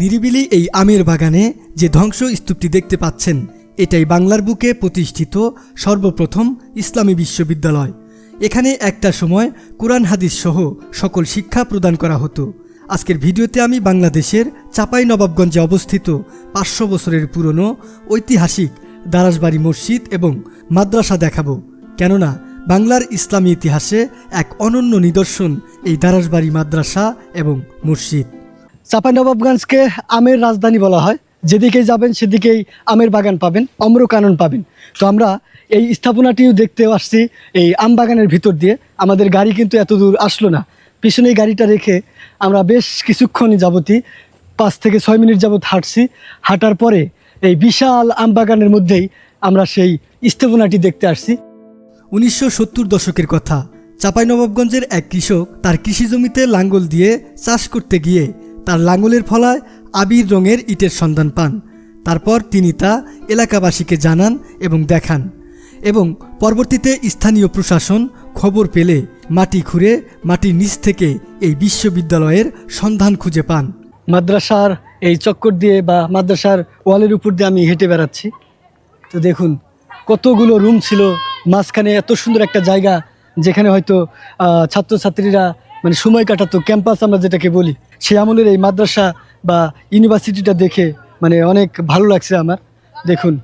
নিরিবিলি এই আমের বাগানে যে ধ্বংস স্তূপটি দেখতে পাচ্ছেন, এটাই বাংলার বুকে প্রতিষ্ঠিত সর্বপ্রথম ইসলামী বিশ্ববিদ্যালয়। এখানে একটা সময় কোরআন হাদিস সহ সকল শিক্ষা প্রদান করা হতো। আজকের ভিডিওতে আমি বাংলাদেশের চাপাই নবাবগঞ্জে অবস্থিত পাঁচশো বছরের পুরনো ঐতিহাসিক দারাসবাড়ি মসজিদ এবং মাদ্রাসা দেখাবো। কেননা, বাংলার ইসলামী ইতিহাসে এক অনন্য নিদর্শন এই দারাসবাড়ি মাদ্রাসা এবং মসজিদ। চাঁপাইনবাবগঞ্জকে আমের রাজধানী বলা হয়। যেদিকেই যাবেন সেদিকেই আমের বাগান পাবেন অম্রকানন পাবেন। তো আমরা এই স্থাপনাটিও দেখতে আসছি এই আম বাগানের ভিতর দিয়ে। আমাদের গাড়ি কিন্তু এত দূর আসলো না। পিছনে গাড়িটা রেখে আমরা বেশ কিছুক্ষণ যাবতই পাঁচ থেকে ছয় মিনিট যাবত হাঁটছি। হাঁটার পরে এই বিশাল আম বাগানের মধ্যেই আমরা সেই স্থাপনাটি দেখতে আসছি। উনিশশো সত্তর দশকের কথা, চাঁপাইনবাবগঞ্জের এক কৃষক তার কৃষি জমিতে লাঙ্গল দিয়ে চাষ করতে গিয়ে তার লাঙ্গলের ফলায় আবির রঙের ইটের সন্ধান পান। তারপর তিনি তা এলাকাবাসীকে জানান এবং দেখান এবং পরবর্তীতে স্থানীয় প্রশাসন খবর পেলে মাটি খুঁড়ে মাটির নিচ থেকে এই বিশ্ববিদ্যালয়ের সন্ধান খুঁজে পান। মাদ্রাসার এই চক্কর দিয়ে বা মাদ্রাসার ওয়ালের উপর দিয়ে আমি হেঁটে বেড়াচ্ছি। তো দেখুন, কতগুলো রুম ছিল, মাঝখানে এত সুন্দর একটা জায়গা যেখানে হয়তো ছাত্রছাত্রীরা মানে সময় কাটাতো, ক্যাম্পাস আমরা যেটাকে বলি। সেই আমলের এই মাদ্রাসা বা ইউনিভার্সিটিটা দেখে মানে অনেক ভালো লাগছে আমার। দেখুন,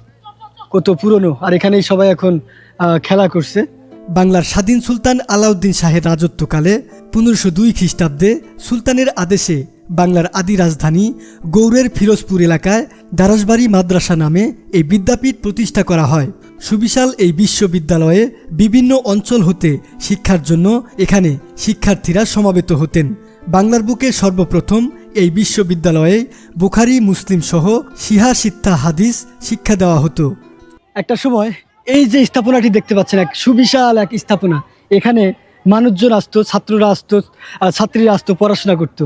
কত পুরনো। আর এখানেই সবাই এখন খেলা করছে। বাংলার স্বাধীন সুলতান আলাউদ্দিন শাহের রাজত্বকালে পনেরোশো দুই খ্রিস্টাব্দে সুলতানের আদেশে বাংলার আদি রাজধানী গৌড়ের ফিরোজপুর এলাকায় দারাসবাড়ি মাদ্রাসা নামে এই বিদ্যাপীঠ প্রতিষ্ঠা করা হয়। সুবিশাল এই বিশ্ববিদ্যালয়ে বিভিন্ন অঞ্চল হতে শিক্ষার জন্য এখানে শিক্ষার্থীরা সমাবেত হতেন। বাংলার বুকে সর্বপ্রথম এই বিশ্ববিদ্যালয়ে বুখারি, মুসলিম সহ সিহা সিত্তা, হাদিস শিক্ষা দেওয়া হতো। একটা সময় এই যে স্থাপনাটি দেখতে পাচ্ছেন, এক সুবিশাল এক স্থাপনা। এখানে মানুষজন আসতো, ছাত্ররা আসতো ছাত্রীরা আসতো, পড়াশোনা করতো।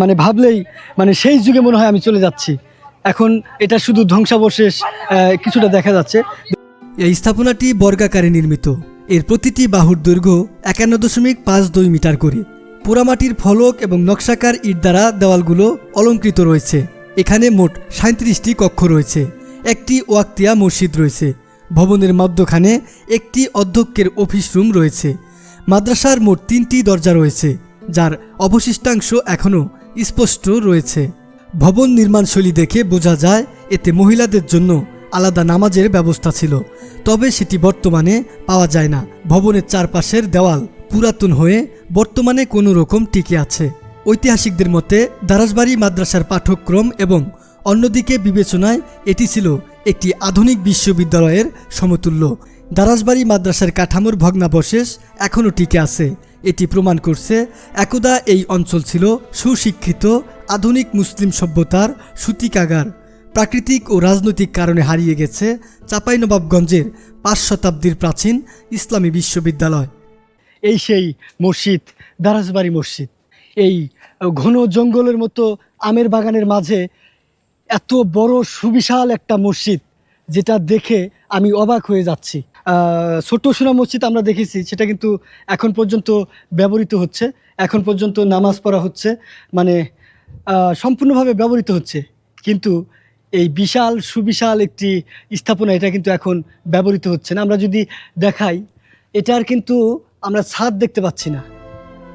মানে ভাবলেই মানে সেই যুগে মনে হয় আমি চলে যাচ্ছি। এখন এটা শুধু ধ্বংসাবশেষ কিছুটা দেখা যাচ্ছে। এই স্থাপনাটি বর্গাকারে নির্মিত। এর প্রতিটি বাহুর দৈর্ঘ্য একান্ন দশমিক পাঁচ দুই মিটার করে। পোড়ামাটির ফলক এবং নকশাকার ইট দ্বারা দেওয়ালগুলো অলঙ্কৃত রয়েছে। এখানে মোট সাঁত্রিশটি কক্ষ রয়েছে। একটি ওয়াক্তিয়া মসজিদ রয়েছে। ভবনের মধ্যখানে একটি অধ্যক্ষের অফিস রুম রয়েছে। মাদ্রাসার মোট তিনটি দরজা রয়েছে, যার অবশিষ্টাংশ এখনও স্পষ্ট রয়েছে। ভবন নির্মাণশৈলী দেখে বোঝা যায়, এতে মহিলাদের জন্য আলাদা নামাজের ব্যবস্থা ছিল, তবে সেটি বর্তমানে পাওয়া যায় না। ভবনের চারপাশের দেওয়াল পুরাতন হয়ে বর্তমানে কোনো রকম টিকে আছে। ঐতিহাসিকদের মতে দারাসবাড়ি মাদ্রাসার পাঠ্যক্রম এবং অন্যদিকে বিবেচনায় এটি ছিল একটি আধুনিক বিশ্ববিদ্যালয়ের সমতুল্য। দারাসবাড়ি মাদ্রাসার কাঠামোর ভগ্নাবশেষ এখনও টিকে আছে। এটি প্রমাণ করছে, একদা এই অঞ্চল ছিল সুশিক্ষিত, আধুনিক মুসলিম সভ্যতার সূতিকাগার। প্রাকৃতিক ও রাজনৈতিক কারণে হারিয়ে গেছে চাঁপাইনবাবগঞ্জের পাঁচ শতাব্দীর প্রাচীন ইসলামী বিশ্ববিদ্যালয়। এই সেই মসজিদ, দারাজবাড়ি মসজিদ। এই ঘন জঙ্গলের মতো আমের বাগানের মাঝে এত বড় সুবিশাল একটা মসজিদ যেটা দেখে আমি অবাক হয়ে যাচ্ছি। আহ, ছোট সোনা মসজিদ আমরা দেখেছি সেটা কিন্তু এখন পর্যন্ত ব্যবহৃত হচ্ছে। এখন পর্যন্ত নামাজ পড়া হচ্ছে মানে সম্পূর্ণভাবে ব্যবহৃত হচ্ছে। কিন্তু এই বিশাল সুবিশাল একটি স্থাপনা এটা কিন্তু এখন ব্যবহৃত হচ্ছে না। আমরা যদি দেখাই এটার কিন্তু আমরা ছাদ দেখতে পাচ্ছি না।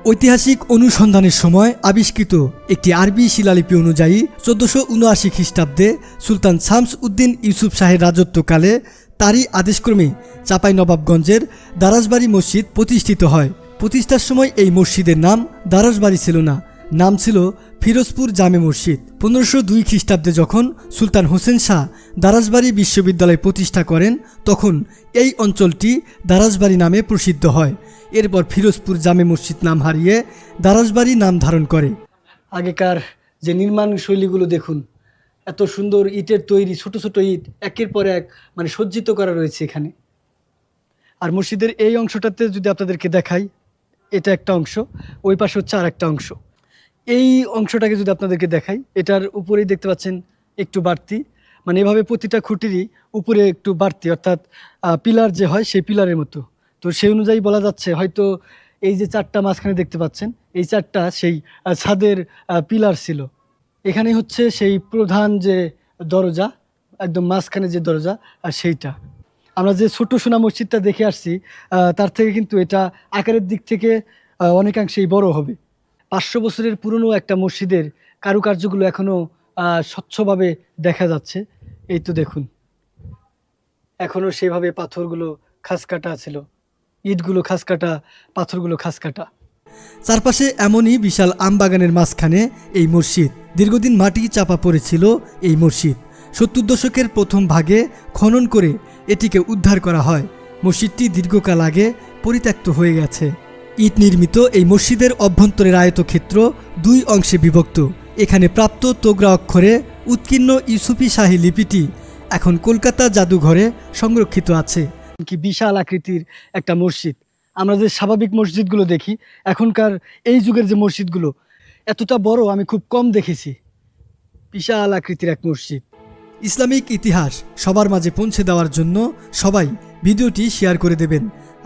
ঐতিহাসিক অনুসন্ধানের সময় আবিষ্কৃত একটি আরবি শিলালিপি অনুযায়ী চোদ্দশো উনআশি খ্রিস্টাব্দে সুলতান শামস উদ্দিন ইউসুফ শাহের রাজত্বকালে তারই আদেশক্রমে চাপাই নবাবগঞ্জের দারাসবাড়ি মসজিদ প্রতিষ্ঠিত হয়। প্রতিষ্ঠার সময় এই মসজিদের নাম দারাসবাড়ি ছিল না, নাম ছিল ফিরোজপুর জামে মসজিদ। পনেরোশো দুই খ্রিস্টাব্দে যখন সুলতান হোসেন শাহ দারাসবাড়ি বিশ্ববিদ্যালয় প্রতিষ্ঠা করেন, তখন এই অঞ্চলটি দারাসবাড়ি নামে প্রসিদ্ধ হয়। এরপর ফিরোজপুর জামে মসজিদ নাম হারিয়ে দারাসবাড়ি নাম ধারণ করে। আগেকার যে নির্মাণ শৈলীগুলো দেখুন, এত সুন্দর ইটের তৈরি, ছোট ছোট ইট, একের পর এক মানে সজ্জিত করা রয়েছে এখানে। আর মসজিদের এই অংশটাতে যদি আপনাদেরকে দেখাই, এটা একটা অংশ, ওই পাশে হচ্ছে আর একটা অংশ। এই অংশটাকে যদি আপনাদেরকে দেখাই, এটার উপরেই দেখতে পাচ্ছেন একটু বাড়তি। মানে এভাবে প্রতিটা খুঁটিরই উপরে একটু বাড়তি, অর্থাৎ পিলার যে হয় সেই পিলারের মতো। তো সেই অনুযায়ী বলা যাচ্ছে, হয়তো এই যে চারটা মাঝখানে দেখতে পাচ্ছেন, এই চারটা সেই ছাদের পিলার ছিল। এখানে হচ্ছে সেই প্রধান যে দরজা, একদম মাঝখানে যে দরজা, আর সেইটা। আমরা যে ছোট সোনা মসজিদটা দেখে আসছি তার থেকে কিন্তু এটা আকারের দিক থেকে অনেকাংশেই বড় হবে। পাঁচশো বছরের পুরনো একটা মসজিদের কারুকার্যগুলো এখনও স্বচ্ছভাবে দেখা যাচ্ছে। এই তো দেখুন। এখনও সেভাবে পাথরগুলো খাস কাটা ছিল। ইটগুলো খাস কাটা পাথরগুলো খাস কাটা চারপাশে এমনই বিশাল আমবাগানের মাঝখানে এই মসজিদ। দীর্ঘদিন মাটি চাপা পড়েছিল এই মসজিদ। সত্তর দশকের প্রথম ভাগে খনন করে এটিকে উদ্ধার করা হয়। মসজিদটি দীর্ঘকাল আগে পরিত্যক্ত হয়ে গেছে। ইট নির্মিত এই মসজিদের অভ্যন্তরের আয়তক্ষেত্র দুই অংশে বিভক্ত। এখানে প্রাপ্ত তোগরা অক্ষরে উৎকীর্ণ ইউসুফি শাহী লিপিটি এখন কলকাতা জাদুঘরে সংরক্ষিত আছে। কি বিশাল আকৃতির একটা মসজিদ। আমরা যে স্বাভাবিক মসজিদগুলো দেখি এখনকার এই যুগের যে মসজিদগুলো এতটা বড় আমি খুব কম দেখেছি। বিশাল আকৃতির এক মসজিদ। ইসলামিক ইতিহাস সবার মাঝে পৌঁছে দেওয়ার জন্য সবাই ভিডিওটি শেয়ার করে দেবেন।